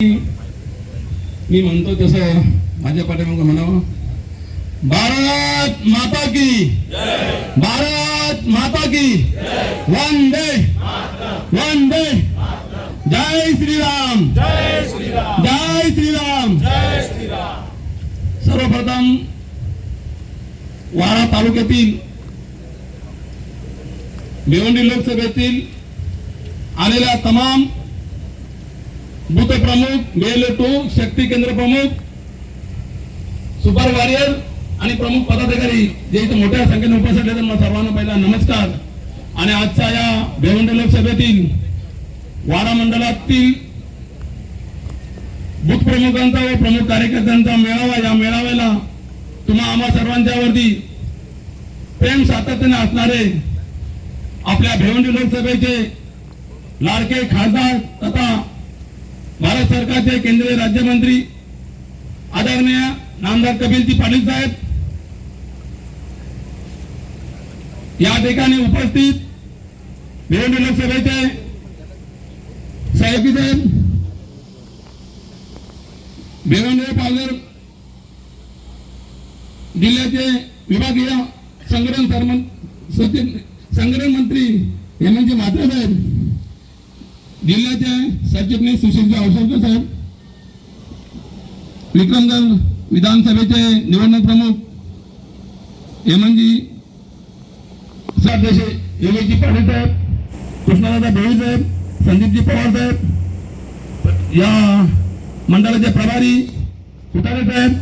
मी म्हणतो तसं माझ्या पाठीमागं म्हणावं. भारत माता की. भारत माता की. वंदे. वंदे. जय श्रीराम. जय श्रीराम. सर्वप्रथम वाडा तालुक्यातील भिवंडी लोकसभेतील आलेल्या तमाम बूथ प्रमुख बेलटू शक्ती केंद्र प्रमुख सुपर वॉरियर आणि प्रमुख पदाधिकारी जे इथे मोठ्या संख्येने उपस्थित आहेत त्यांना सर्वांना पहिला नमस्कार. आणि आजच्या या भिवंडी लोकसभेतील वारा मंडळातील बूथ प्रमुखांचा व प्रमुख कार्यकर्त्यांचा मेळावा या मेळाव्याला तुम्हा आम्हा सर्वांच्या वरती प्रेम सातत्याने असणारे आपल्या भेवंडी लोकसभेचे लाडके खासदार तथा सरकारचे केंद्रीय राज्यमंत्री आदरणीय नामदार कपिलजी पाटील साहेब या ठिकाणी उपस्थित भिवंडी लोकसभेचे साहेबी साहेब भिवंडे पालघर जिल्ह्याचे विभागीय संग्रहण सरमन संग्रहण मंत्री हेमंतजी म्हात्रे साहेब जिल्ह्याचे सरचिटणीस सुशीलजी अवसरकर साहेब विक्रमगड विधानसभेचे निवडणूक प्रमुख हेमंतजी सदस्य योगीजी पाटील साहेब कृष्णदादा भोई साहेब संदीपजी पवार साहेब या मंडळाचे प्रभारी कुटारे साहेब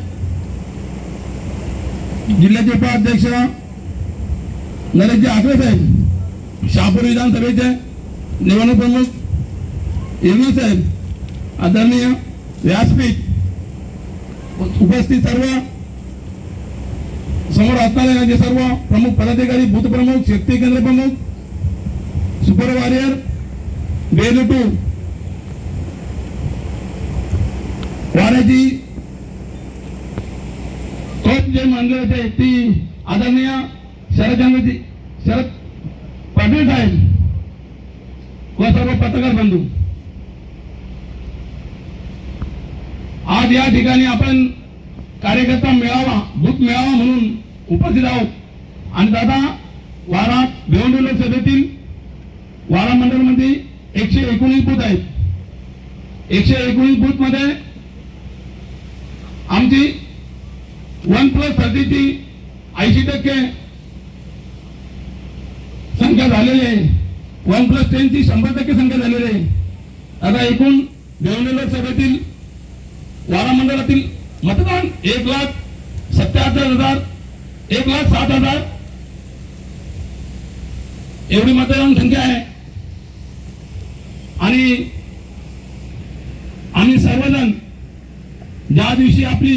जिल्ह्याचे उपाध्यक्ष नरेशजी आकरे साहेब शहापूर विधानसभेचे निवडणूक प्रमुख येवले साहेब आदरणीय व्यासपीठ उपस्थित सर्व समोर असणारे राज्य सर्व प्रमुख पदाधिकारी बूथ प्रमुख शक्ती केंद्र प्रमुख सुपर वॉरियर बेलुटू वाऱ्याची टोप जे मानले होते ती आदरणीय शरदचंद्रजी शरद पाटील साहेब व सर्व पत्रकार बंधू. आज या ठिकाणी आपण कार्यकर्ता मेळावा भूत मेळावा म्हणून उपस्थित आहोत. आणि दादा वारा भिवंडी लोकसभेतील वारा मंडळमध्ये एकशे एकोणीस बूथ आहेत. एकशे एकोणीस बूथमध्ये आमची वन प्लस थर्टीची ऐंशी टक्के संख्या झालेली आहे. वन प्लस टेनची शंभर टक्के संख्या झालेली आहे. आता एकूण भिवंडी लोकसभेतील वारा मंडळातील मतदान एक लाख सत्याहत्तर हजार एक लाख सात हजार एवढी मतदान संख्या आहे आणि आम्ही सर्वजण ज्या दिवशी आपली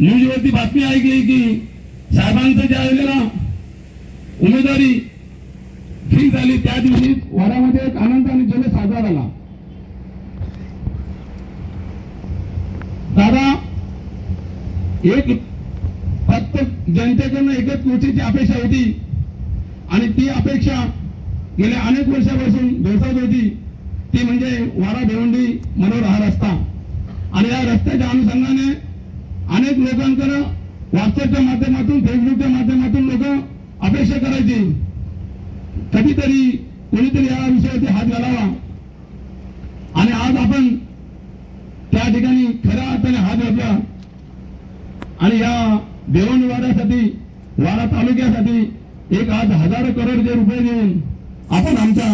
न्यूजवरती बातमी ऐकली की साहेबांचं ज्या वेळेला उमेदवारी फ्री झाली त्या दिवशी वाड्यामध्ये एक आनंद आणि जल्लोष साजरा झाला दादा एक फक्त जनतेकडनं एकच गोष्टीची अपेक्षा होती. आणि ती अपेक्षा गेल्या अनेक वर्षापासून भेसत होती. ती म्हणजे वारा भिवंडी मनोर हा रस्ता. आणि या रस्त्याच्या अनुषंगाने अनेक लोकांकडे व्हॉट्सअपच्या माध्यमातून फेसबुकच्या माध्यमातून लोक अपेक्षा करायची. कधीतरी कोणीतरी या विषयावरती हात घालावा. आणि आज आपण त्या ठिकाणी खऱ्या अर्थाने हात घातला आणि या देवणवाड्यासाठी वाडा तालुक्यासाठी एक आज हजारो करोडचे रुपये देऊन आपण आमचा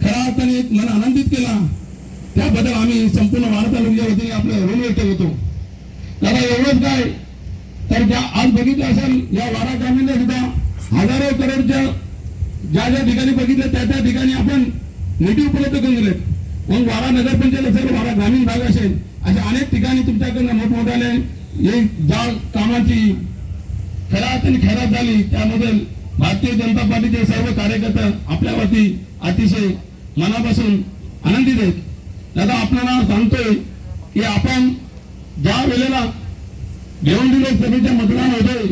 खऱ्या अर्थाने एक मन आनंदित केला. त्याबद्दल आम्ही संपूर्ण वाडा तालुक्याच्या वतीने आपलं ऋण व्यक्त होतो दादा एवढंच काय? तर ज्या आज बघितलं असेल या वाडा ग्रामीणला सुद्धा हजारो करोडच्या ज्या ज्या ठिकाणी बघितलं त्या त्या ठिकाणी आपण निधी उपलब्ध करून दिलेत. मग वाडा नगरपंचायत असेल वाडा ग्रामीण भाग असेल अशा अनेक ठिकाणी तुमच्याकडनं मोठमोठ्याने हे ज्या कामाची खरात आणि खैरात झाली त्याबद्दल भारतीय जनता पार्टीचे सर्व कार्यकर्ते आपल्यावरती अतिशय मनापासून आनंदित आहेत. दादा आपल्याला सांगतोय की आपण ज्या वेळेला घेऊन दिले सभेचे मतदान होतोय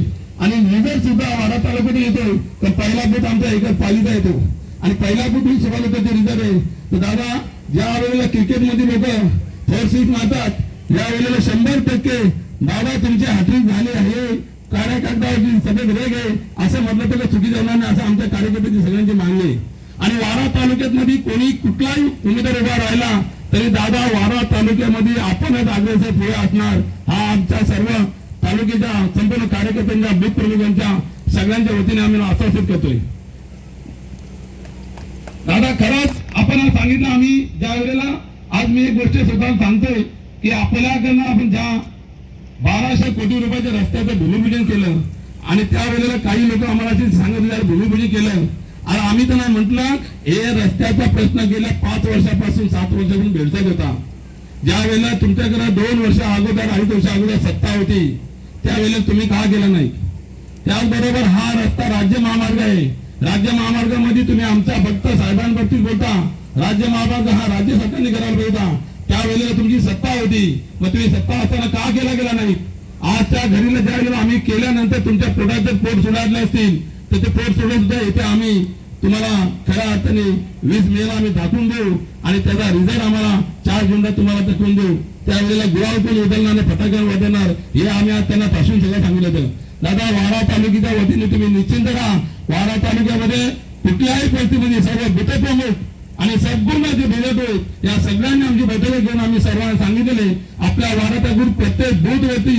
आणि रिझल्ट सुद्धा वाडा तालुक्यात येतोय तर पहिला बूथ आमच्या एकच पालिका येतो. आणि पहिला बूथ ही शिवालुक्याचे रिझल्ट आहे. तर दादा ज्या वेळेला क्रिकेटमध्ये लोक फोर सिक्स मारतात या वेळेला शंभर टक्के दादा तुमची हॅट्रिक झाली आहे. कार्यकर्त्यावरती सगळे वेग आहे. असं म्हटलं तर चुकी जाणार नाही असं आमच्या कार्यकर्त्याची सगळ्यांची मागणी आहे. आणि वारा तालुक्यात कोणी कुठलाही उमेदवार उभा राहिला तरी दादा वारा तालुक्यामध्ये आपणच अग्रेसर पुढे असणार. हा आमच्या सर्व तालुक्याच्या संपूर्ण कार्यकर्त्यांच्या बूथ प्रमुखांच्या सगळ्यांच्या वतीने आम्ही आश्वासित करतोय. दादा खरंच आपण सांगितलं आम्ही ज्या वेळेला आज मी एक गोष्ट स्वतः सांगतोय की आपल्याकडनं आपण ज्या बाराशे कोटी रुपयाच्या रस्त्याचं भूमिपूजन केलं आणि त्यावेळेला काही लोक आम्हाला असे सांगत होते, भूमिपूजन केलं आणि आम्ही त्यांना म्हटलं हे रस्त्याचा प्रश्न गेल्या पाच वर्षापासून सात वर्षापासून भेडसात होता. ज्या वेळेला तुमच्याकडे दोन वर्ष अगोदर अडीच वर्ष अगोदर सत्ता होती त्यावेळेला तुम्ही का गेला नाही? त्याचबरोबर हा रस्ता राज्य महामार्ग आहे. राज्य महामार्गामध्ये तुम्ही आमच्या फक्त साहेबांबाबतीत बोलता. राज्य महामार्ग हा राज्य सरकारने करायला पाहिजे वेळेला तुमची सत्ता होती. मग तुम्ही सत्ता असताना का केला गेला नाही? आजच्या घरीला ज्या वेळेला आम्ही केल्यानंतर तुमच्या पोटात जर पोट सोडायला असतील तर ते पोट सोडून सुद्धा येथे आम्ही तुम्हाला खऱ्या अर्थाने वीस मेला आम्ही दाखवून देऊ आणि त्याचा रिझल्ट आम्हाला चार जूनला तुम्हाला दाखवून देऊ. त्यावेळेला गुलाल पण उधळणार आणि फटाक्यावर वाजवणार हे आम्ही आज त्यांना पासून सगळं सांगितलं होतं. दादा वारा तालुक्याच्या वतीने तुम्ही निश्चिंत राहा. वारा तालुक्यामध्ये कुठल्याही परिस्थितीमध्ये सर्व बुथे आणि सद्गुण जे भेटत होत या सगळ्यांनी आमची बैठक घेऊन आम्ही सर्वांना सांगितले आपल्या वाड्याचा ग्रुप प्रत्येक बूथ वरती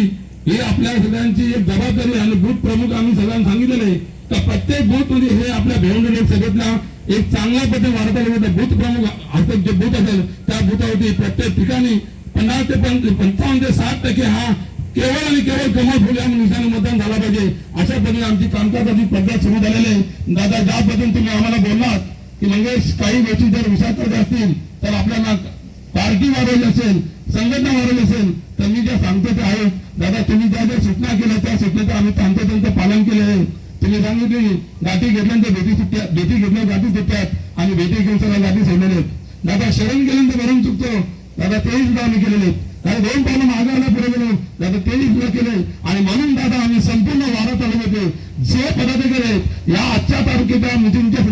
ही आपल्या सगळ्यांची एक जबाबदारी आणि बूथ प्रमुख आम्ही सगळ्यांना सांगितले तर प्रत्येक बूथमध्ये हे आपल्या भेवंड सभेतला एक चांगल्या पद्धती वाढता गेलं बूथ प्रमुख असं जे बूथ असेल त्या बुथावरती प्रत्येक ठिकाणी पन्नास ते पंचावन्न ते साठ टक्के हा केवळ आणि केवळ कमल फुले निशाने मतदान झाला पाहिजे. अशा पद्धतीने आमची कामकाजाची पद्धत सुरू झालेली आहे. दादा ज्या पद्धतीने तुम्ही आम्हाला बोललात की मंगेश काही गोष्टी जर विषाक्त असतील तर आपल्याला पार्टी वाढवली असेल संघटना वाढवली असेल तर मी ज्या सांगतो ते आहे दादा तुम्ही ज्या ज्या सूचना केल्या त्या सूचनेचं आम्ही तंतोतंत पालन केले आहे. तुम्ही सांगितले गाठी घेतल्यानंतर भेटी सुट्ट्या भेटी घेतल्या गाठी सुट्ट्यात आणि भेटी घेऊन सगळ्या गाठी सोडलेले आहेत. दादा शरण केल्यानंतर भरून चुकतो. दादा तेही सुद्धा आम्ही केलेले दादा दोन पावलं मागायला पुढे गेलो. दादा तेही सुद्धा केले. आणि म्हणून दादा आम्ही संपूर्ण वारा तालुक्याचे जे पदाधिकारी आहेत या आजच्या तारखेच्या मिटिंगच्या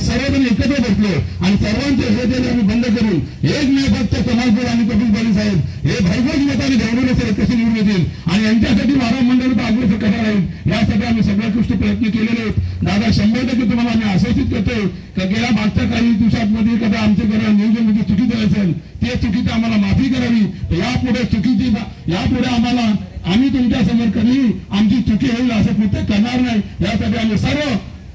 आम्ही सर्वजण एकत्र बसलो आणि सर्वांचे हृदय आम्ही बंद करून एक मे फक्त समाजपूर आणि कपिल पाटील साहेब हे भरघोस मताने निवडून असेल कसे निवडून येतील? आणि यांच्यासाठी वारा मंडळ अग्रेसर करणार आहेत यासाठी आम्ही सर्वोत्कृष्ट प्रयत्न केलेले आहेत. दादा शंभर टक्के तुम्हाला आम्ही आश्वासित करतोय का गेल्या मागच्या काही दिवसांमध्ये कदा आमच्याकडे नियोजनमध्ये म्हणजे चुकी झाली असेल ते चुकीची आम्हाला माफी करावी. यापुढे चुकीची यापुढे आम्हाला आम्ही तुमच्यासमोर कधी आमची चुकी होईल असं कृत्य करणार नाही. यासाठी आम्ही सर्व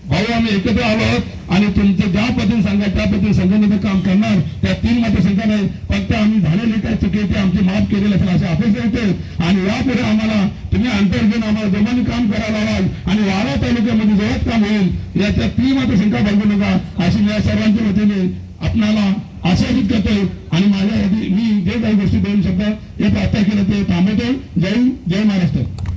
भाऊ आम्ही एकत्र आलो आहोत आणि तुमचं ज्या पद्धतीने सांगा त्या पद्धतीने संघटनेचं काम करणार त्या तीन मात्र मतदारसंघ नाही फक्त आम्ही झालेले काय चुके ते आमची माफ केलेले असेल असे अपेक्षा येते आणि यापुढे आम्हाला तुम्ही अंतर घेऊन आम्हाला जमाने काम करायला लागाल आणि वारा तालुक्यामध्ये जवळ काम होईल याच्या तीन मतदारसंघ बांधू नका अशी या सर्वांच्या वतीने आपणाला आश्वासित करतो आणि माझ्या मी जे काही गोष्टी बोलू शकतो हे प्रार्थना केलं ते थांबवतो जय जय महाराष्ट्र.